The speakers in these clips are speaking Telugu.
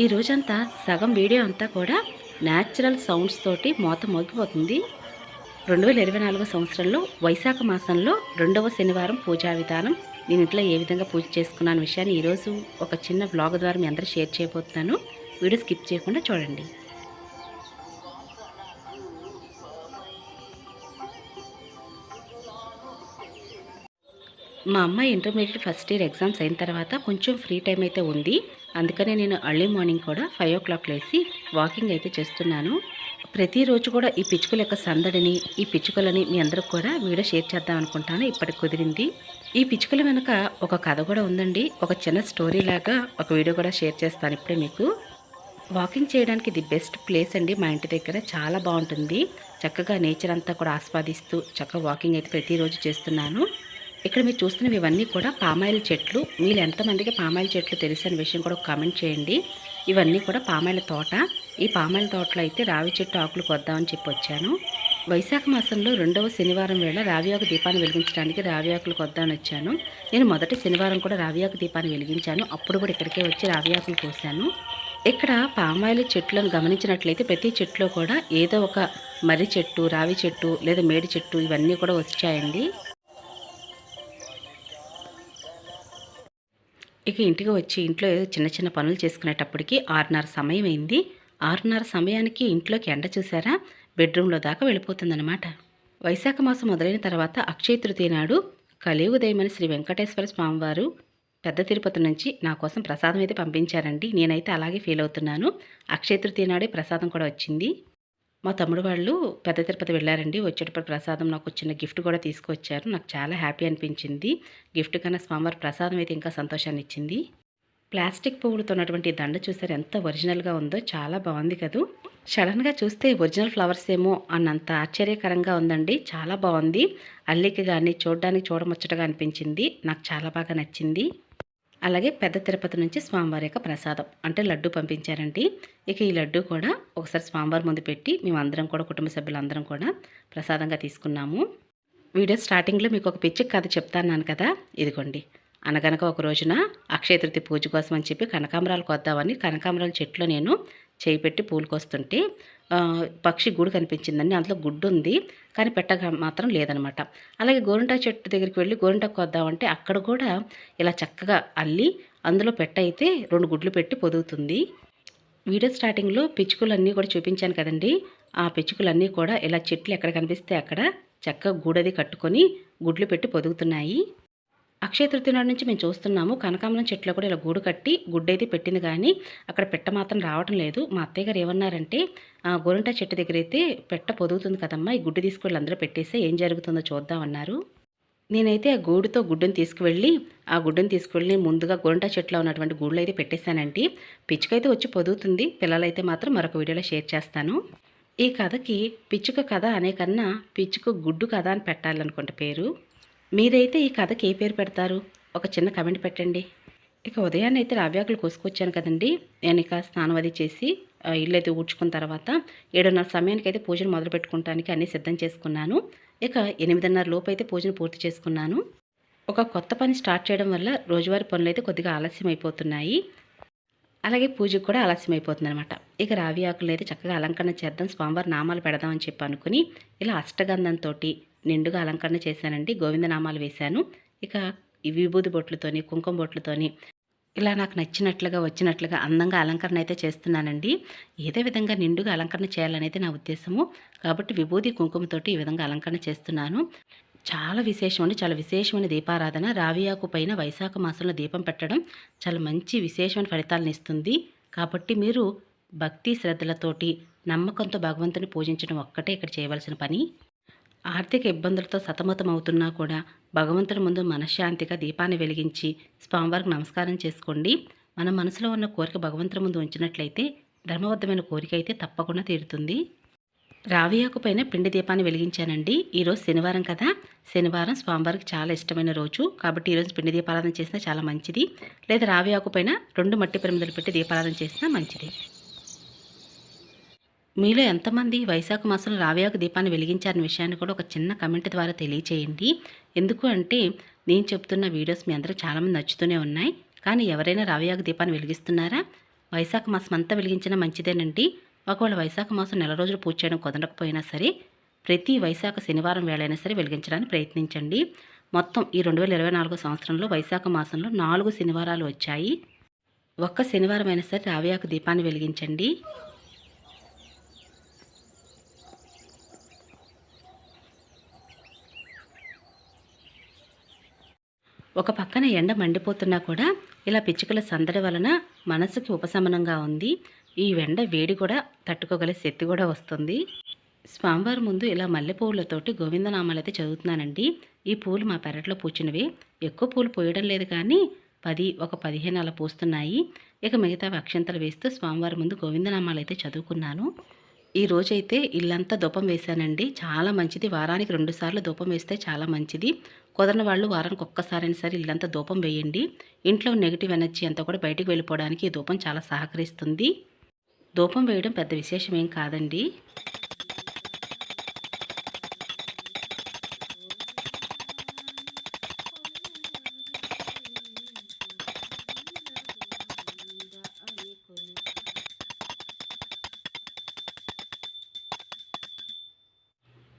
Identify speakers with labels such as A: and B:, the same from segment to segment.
A: ఈ రోజంతా సగం వీడియో అంతా కూడా న్యాచురల్ సౌండ్స్ తోటి మోత మోగిపోతుంది. రెండు వేల ఇరవై నాలుగో సంవత్సరంలో వైశాఖ మాసంలో రెండవ శనివారం పూజా విధానం. నేను ఇంట్లో ఏ విధంగా పూజ చేసుకున్నాను విషయాన్ని ఈరోజు ఒక చిన్న బ్లాగ్ ద్వారా మీ అందరూ షేర్ చేయబోతున్నాను. వీడియో స్కిప్ చేయకుండా చూడండి. మా అమ్మాయి ఇంటర్మీడియట్ ఫస్ట్ ఇయర్ ఎగ్జామ్స్ అయిన తర్వాత కొంచెం ఫ్రీ టైం అయితే ఉంది. అందుకనే నేను అర్లీ మార్నింగ్ కూడా ఫైవ్ ఓ క్లాక్ లేసి వాకింగ్ అయితే చేస్తున్నాను. ప్రతిరోజు కూడా ఈ పిచ్చుకల యొక్క సందడిని ఈ పిచ్చుకలని మీ అందరికి కూడా వీడియో షేర్ చేద్దాం అనుకుంటాను. ఇప్పటికి కుదిరింది. ఈ పిచ్చుకల వెనుక ఒక కథ కూడా ఉందండి. ఒక చిన్న స్టోరీ లాగా ఒక వీడియో కూడా షేర్ చేస్తాను ఇప్పుడే మీకు. వాకింగ్ చేయడానికి ది బెస్ట్ ప్లేస్ అండి మా ఇంటి దగ్గర. చాలా బాగుంటుంది. చక్కగా నేచర్ అంతా కూడా ఆస్వాదిస్తూ చక్కగా వాకింగ్ అయితే ప్రతిరోజు చేస్తున్నాను. ఇక్కడ మీరు చూస్తున్నవి ఇవన్నీ కూడా పామాయిల్ చెట్లు. మీరు ఎంతమందికి పామాయిల్ చెట్లు తెలుసు అనే విషయం కూడా ఒక కామెంట్ చేయండి. ఇవన్నీ కూడా పామాయిల తోట. ఈ పామాయిల తోటలో అయితే రావి చెట్టు ఆకులు కొద్దామని చెప్పి వచ్చాను. వైశాఖ మాసంలో రెండవ శనివారం వేళ రావియాకు దీపాన్ని వెలిగించడానికి రావి ఆకులు కొద్దామని వచ్చాను. నేను మొదటి శనివారం కూడా రావియాకు దీపాన్ని వెలిగించాను. అప్పుడు కూడా ఇక్కడికే వచ్చి రావియాకులు కోసాను. ఇక్కడ పామాయిల చెట్లను గమనించినట్లయితే ప్రతి చెట్టులో కూడా ఏదో ఒక మర్రి చెట్టు రావి చెట్టు లేదా మేడి చెట్టు ఇవన్నీ కూడా వచ్చాయండి. ఇక ఇంటికి వచ్చి ఇంట్లో ఏదో చిన్న చిన్న పనులు చేసుకునేటప్పటికి ఆరున్నర సమయం అయింది ఆరున్నర సమయానికి ఇంట్లోకి ఎండ చూసారా? బెడ్రూమ్లో దాకా వెళ్ళిపోతుందన్నమాట. వైశాఖ మాసం మొదలైన తర్వాత అక్షయ తృతీయ నాడు కలియుగదయమని శ్రీ వెంకటేశ్వర స్వామివారు పెద్ద తిరుపతి నుంచి నా కోసం ప్రసాదం అయితే పంపించారండి. నేనైతే అలాగే ఫీల్ అవుతున్నాను. అక్షయ తృతీయ నాడే ప్రసాదం కూడా వచ్చింది. మా తమ్ముడు వాళ్ళు పెద్ద తిరుపతి వెళ్ళారండి. వచ్చేటప్పుడు ప్రసాదం నాకు చిన్న గిఫ్ట్ కూడా తీసుకొచ్చారు. నాకు చాలా హ్యాపీ అనిపించింది. గిఫ్ట్ కన్నా స్వామివారి ప్రసాదం అయితే ఇంకా సంతోషాన్ని ఇచ్చింది. ప్లాస్టిక్ పువ్వులతో ఉన్నటువంటి దండ చూసారు. ఎంత ఒరిజినల్గా ఉందో చాలా బాగుంది కదూ. సడన్గా చూస్తే ఒరిజినల్ ఫ్లవర్స్ ఏమో అన్నంత ఆశ్చర్యకరంగా ఉందండి. చాలా బాగుంది. అల్లికి కానీ చూడడానికి చూడముచ్చటగా అనిపించింది. నాకు చాలా బాగా నచ్చింది. అలాగే పెద్ద తిరుపతి నుంచి స్వామివారి యొక్క ప్రసాదం అంటే లడ్డు పంపించారండి. ఇక ఈ లడ్డు కూడా ఒకసారి స్వామివారి ముందు పెట్టి మేమందరం కూడా కుటుంబ సభ్యులందరం కూడా ప్రసాదంగా తీసుకున్నాము. వీడియో స్టార్టింగ్లో మీకు ఒక పిచ్చి కథ చెప్తాన్నాను కదా ఇదిగోండి. అనగనక ఒక రోజున అక్షయ తృతి పూజ కోసం అని చెప్పి కనకాంబరాలు కొద్దామని కనకాంబరాల చెట్లో నేను చేయి పెట్టి పూలు కోస్తుంటే పక్షి గూడు కనిపించిందండి. అందులో గుడ్డు ఉంది కానీ పెట్టక మాత్రం లేదనమాట. అలాగే గోరింటా చెట్టు దగ్గరికి వెళ్ళి గోరింటా కొద్దామంటే అక్కడ కూడా ఇలా చక్కగా అల్లి అందులో పెట్ట అయితే రెండు గుడ్లు పెట్టి పొదుగుతుంది. వీడియో స్టార్టింగ్లో పిచ్చుకలన్నీ కూడా చూపించాను కదండి. ఆ పిచ్చుకలన్నీ కూడా ఇలా చెట్లు ఎక్కడ కనిపిస్తే అక్కడ చక్కగా గూడది కట్టుకొని గుడ్లు పెట్టి పొదుగుతున్నాయి. అక్షయ తృతీయ నాడు నుంచి మేము చూస్తున్నాము. కనకాంబరం చెట్లో కూడా ఇలా గూడు కట్టి గుడ్డైతే పెట్టింది కానీ అక్కడ పెట్ట మాత్రం రావటం లేదు. మా అత్తయ్య గారు ఏమన్నారంటే "ఆ, చెట్టు దగ్గర అయితే పెట్ట పొదుగుతుంది కదమ్మా ఈ గుడ్డు తీసుకెళ్ళి అందరూ పెట్టేస్తే ఏం జరుగుతుందో చూద్దామన్నారు నేనైతే ఆ గూడుతో గుడ్డుని తీసుకువెళ్ళి ఆ గుడ్డుని తీసుకువెళ్ళి ముందుగా గోరింటా చెట్లో ఉన్నటువంటి గూళ్ళు అయితే పెట్టేశానండి. పిచ్చుకైతే వచ్చి పొదుగుతుంది. పిల్లలైతే మాత్రం మరొక వీడియోలో షేర్ చేస్తాను. ఈ కథకి పిచ్చుక కథ అనే కన్నా పిచ్చుక గుడ్డు కథ అని పెట్టాలనుకుంటే పేరు. మీరైతే ఈ కథకి ఏ పేరు పెడతారు? ఒక చిన్న కమెంట్ పెట్టండి. ఇక ఉదయాన్నే అయితే రావ్యాకులు కోసుకొచ్చాను కదండి. నేను ఇక స్నానం అది చేసి ఇల్లు అయితే ఊడ్చుకున్న తర్వాత ఏడున్నర సమయానికి అయితే పూజను మొదలు పెట్టుకోవడానికి అన్నీ సిద్ధం చేసుకున్నాను. ఇక ఎనిమిదిన్నర లోపు అయితే పూజను పూర్తి చేసుకున్నాను. ఒక కొత్త పని స్టార్ట్ చేయడం వల్ల రోజువారీ పనులు అయితే కొద్దిగా ఆలస్యం అయిపోతున్నాయి. అలాగే పూజకు కూడా ఆలస్యం అయిపోతుంది అనమాట ఇక రావి ఆకులు అయితే చక్కగా అలంకరణ చేద్దాం స్వామివారి నామాలు పెడదామని చెప్పి అనుకుని ఇలా అష్టగంధంతో నిండుగా అలంకరణ చేశానండి. గోవింద నామాలు వేశాను. ఇక విభూది బొట్లతోని కుంకుమ బొట్లతోని ఇలా నాకు నచ్చినట్లుగా వచ్చినట్లుగా అందంగా అలంకరణ అయితే చేస్తున్నానండి. ఏదే విధంగా నిండుగా అలంకరణ చేయాలనేది నా ఉద్దేశము. కాబట్టి విభూది కుంకుమతోటి ఈ విధంగా అలంకరణ చేస్తున్నాను. చాలా విశేషం చాలా విశేషమైన దీపారాధన. రావియాకు పైన వైశాఖ మాసంలో దీపం పెట్టడం చాలా మంచి విశేషమైన ఫలితాలను ఇస్తుంది. కాబట్టి మీరు భక్తి శ్రద్ధలతోటి నమ్మకంతో భగవంతుని పూజించడం ఒక్కటే ఇక్కడ చేయవలసిన పని. ఆర్థిక ఇబ్బందులతో సతమతం అవుతున్నా కూడా భగవంతుని ముందు మనశ్శాంతిగా దీపాన్ని వెలిగించి స్వామివారికి నమస్కారం చేసుకోండి. మన మనసులో ఉన్న కోరిక భగవంతుని ముందు ఉంచినట్లయితే ధర్మబద్ధమైన కోరిక అయితే తప్పకుండా తీరుతుంది. రావియాకు పైన పిండి దీపాన్ని వెలిగించానండి. ఈరోజు శనివారం కదా. శనివారం స్వామివారికి చాలా ఇష్టమైన రోజు. కాబట్టి ఈరోజు పిండి దీపారాధన చేసినా చాలా మంచిది. లేదా రావియాకు పైన రెండు మట్టి పిరమిదలు పెట్టి దీపారాధన చేసినా మంచిది. మీలో ఎంతమంది వైశాఖ మాసంలో రావియాకు దీపాన్ని వెలిగించారని విషయాన్ని కూడా ఒక చిన్న కమెంట్ ద్వారా తెలియచేయండి. ఎందుకు అంటే నేను చెప్తున్న వీడియోస్ మీ అందరూ చాలామంది నచ్చుతూనే ఉన్నాయి. కానీ ఎవరైనా రావియాకు దీపాన్ని వెలిగిస్తున్నారా? వైశాఖ మాసం అంతా వెలిగించినా మంచిదేనండి. ఒకవేళ వైశాఖ మాసం నెల రోజులు పూజ చేయడం కుదరకపోయినా సరే ప్రతి వైశాఖ శనివారం వేళైనా సరే వెలిగించడానికి ప్రయత్నించండి. మొత్తం ఈ రెండు వేల ఇరవై నాలుగో సంవత్సరంలో వైశాఖ మాసంలో నాలుగు శనివారాలు వచ్చాయి. ఒక్క శనివారం అయినా సరే రావియాకు దీపాన్ని వెలిగించండి. ఒక పక్కన ఎండ మండిపోతున్నా కూడా ఇలా పిచ్చుకల సందడి వలన మనసుకి ఉపశమనంగా ఉంది. ఈ ఎండ వేడి కూడా తట్టుకోగల శక్తి కూడా వస్తుంది. స్వామివారి ముందు ఇలా మల్లెపూలతోటి గోవిందనామాలు అయితే చదువుతున్నానండి. ఈ పూలు మా పెరట్లో పూచినవి. ఎక్కువ పూలు పోయడం లేదు కానీ పది ఒక పదిహేను అలా పూస్తున్నాయి. ఇక మిగతా అక్షంతలు వేస్తూ స్వామివారి ముందు గోవిందనామాలు అయితే చదువుకున్నాను. ఈ రోజైతే ఇల్లంతా దూపం వేశానండి. చాలా మంచిది. వారానికి రెండు సార్లు వేస్తే చాలా మంచిది. కుదరని వాళ్ళు వారానికి ఒక్కసారైనా సరే ఇల్లంతా దూపం వేయండి. ఇంట్లో నెగిటివ్ ఎనర్జీ అంతా కూడా బయటకు వెళ్ళిపోవడానికి ఈ దూపం చాలా సహకరిస్తుంది. దూపం వేయడం పెద్ద విశేషం ఏం కాదండి.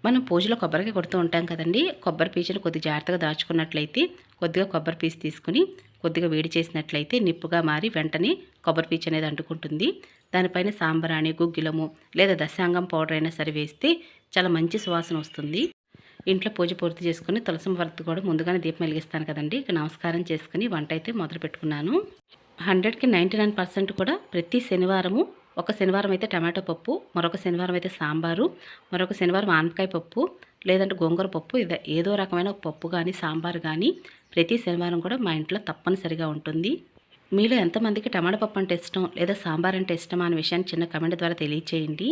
A: మనం పూజలో కొబ్బరికి కొడుతూ ఉంటాం కదండి. కొబ్బరి పీచును కొద్ది జాగ్రత్తగా దాచుకున్నట్లయితే కొద్దిగా కొబ్బరి పీచు తీసుకుని కొద్దిగా వేడి చేసినట్లయితే నిప్పుగా మారి వెంటనే కొబ్బరి పీచు అనేది అంటుకుంటుంది. దానిపైన సాంబ్రాణి గుగ్గిలము లేదా దశాంగం పౌడర్ అయినా సరే వేస్తే చాలా మంచి సువాసన వస్తుంది. ఇంట్లో పూజ పూర్తి చేసుకుని తులసి వర్త కూడా ముందుగానే దీపం వెలిగిస్తాను కదండి. ఇక నమస్కారం చేసుకుని వంట అయితే మొదలు పెట్టుకున్నాను హండ్రెడ్కి నైంటీ నైన్ పర్సెంట్ కూడా ప్రతి శనివారము ఒక శనివారం అయితే టమాటో పప్పు మరొక శనివారం అయితే సాంబారు మరొక శనివారం ఆనపకాయ పప్పు లేదంటే గోంగూర పప్పు ఏదో రకమైన పప్పు కానీ సాంబార్ కానీ ప్రతి శనివారం కూడా మా ఇంట్లో తప్పనిసరిగా ఉంటుంది. మీలో ఎంతమందికి టమాటా పప్పు అంటే ఇష్టం లేదా సాంబార్ అంటే ఇష్టం అనే విషయాన్ని చిన్న కమెంట్ ద్వారా తెలియచేయండి.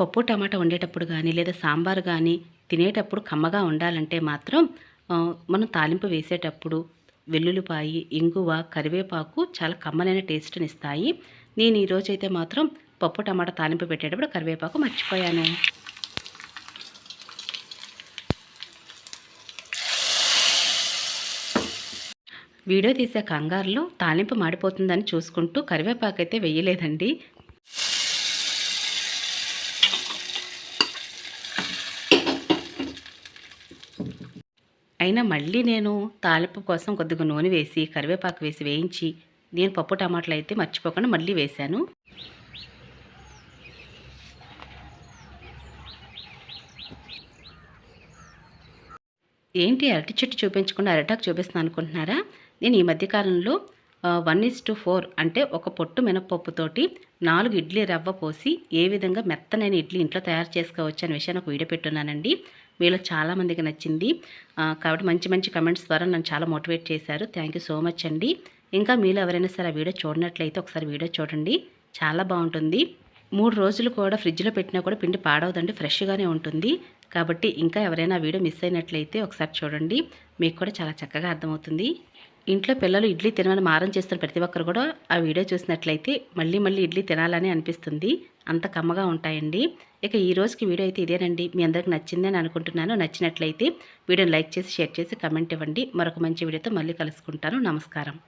A: పప్పు టమాటా వండేటప్పుడు కానీ లేదా సాంబార్ కానీ తినేటప్పుడు కమ్మగా ఉండాలంటే మాత్రం మనం తాలింపు వేసేటప్పుడు వెల్లుల్లిపాయి ఇంగువ కరివేపాకు చాలా కమ్మనైన టేస్ట్ని ఇస్తాయి. నేను ఈరోజైతే మాత్రం పప్పు టమాటా తాలింపు పెట్టేటప్పుడు కరివేపాకు మర్చిపోయాను. వీడియో తీసే కంగారులో తాలింపు మాడిపోతుందని చూసుకుంటూ కరివేపాకు అయితే వెయ్యలేదండి అయినా మళ్ళీ నేను తాలింపు కోసం కొద్దిగా నూనె వేసి కరివేపాకు వేసి వేయించి నేను పప్పు టమాటాలు అయితే మర్చిపోకుండా మళ్ళీ వేశాను. ఏంటి అరటి చెట్టు చూపించకుండా అరటాకు చూపిస్తున్నాను అనుకుంటున్నారా? నేను ఈ మధ్యకాలంలో వన్ ఇస్ టు ఫోర్ అంటే ఒక పొట్టు మినపప్పుతోటి నాలుగు ఇడ్లీ రవ్వ పోసి ఏ విధంగా మెత్తనైన ఇడ్లీ ఇంట్లో తయారు చేసుకోవచ్చు అనే విషయాన్ని ఒక వీడియో పెట్టున్నానండి. మీలో చాలామందికి నచ్చింది. కాబట్టి మంచి మంచి కమెంట్స్ ద్వారా నన్ను చాలా మోటివేట్ చేశారు. థ్యాంక్ సో మచ్ అండి. ఇంకా మీలో ఎవరైనా సరే ఆ వీడియో చూడనట్లయితే ఒకసారి వీడియో చూడండి. చాలా బాగుంటుంది. మూడు రోజులు కూడా ఫ్రిడ్జ్లో పెట్టినా కూడా పిండి పాడవదండి ఫ్రెష్గానే ఉంటుంది. కాబట్టి ఇంకా ఎవరైనా వీడియో మిస్ అయినట్లయితే ఒకసారి చూడండి. మీకు కూడా చాలా చక్కగా అర్థమవుతుంది. ఇంట్లో పిల్లలు ఇడ్లీ తినమని మారం చేస్తున్న ప్రతి ఒక్కరు కూడా ఆ వీడియో చూసినట్లయితే మళ్ళీ మళ్ళీ ఇడ్లీ తినాలని అనిపిస్తుంది. అంత కమ్మగా ఉంటాయండి. ఇక ఈ రోజుకి వీడియో అయితే ఇదేనండి. మీ అందరికి నచ్చిందని అనుకుంటున్నాను. నచ్చినట్లయితే వీడియోని లైక్ చేసి షేర్ చేసి కమెంట్ ఇవ్వండి. మరొక మంచి వీడియోతో మళ్ళీ కలుసుకుంటాను. నమస్కారం.